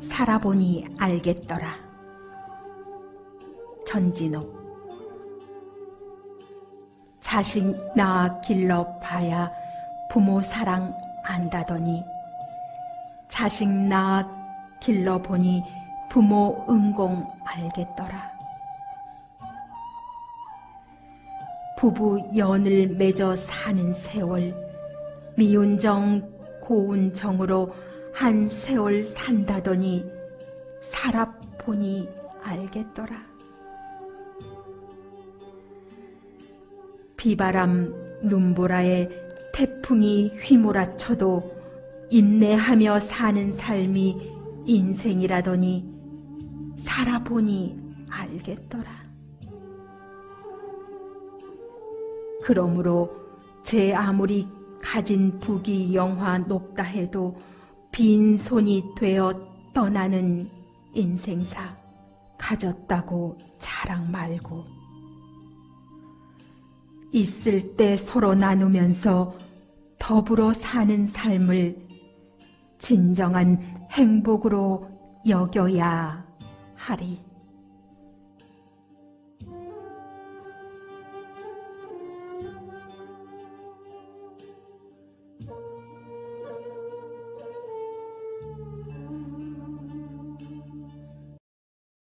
살아보니 알겠더라. 전진옥 자식 낳아 길러 봐야 부모 사랑 안다더니 자식 낳아 길러 보니 부모 은공 알겠더라. 부부 연을 맺어 사는 세월 미운 정 고운 정으로 한 세월 산다더니 살아보니 알겠더라. 비바람 눈보라에 태풍이 휘몰아쳐도 인내하며 사는 삶이 인생이라더니 살아보니 알겠더라. 그러므로 제 아무리 가진 부귀 영화 높다 해도 빈손이 되어 떠나는 인생사 가졌다고 자랑 말고 있을 때 서로 나누면서 더불어 사는 삶을 진정한 행복으로 여겨야 하리.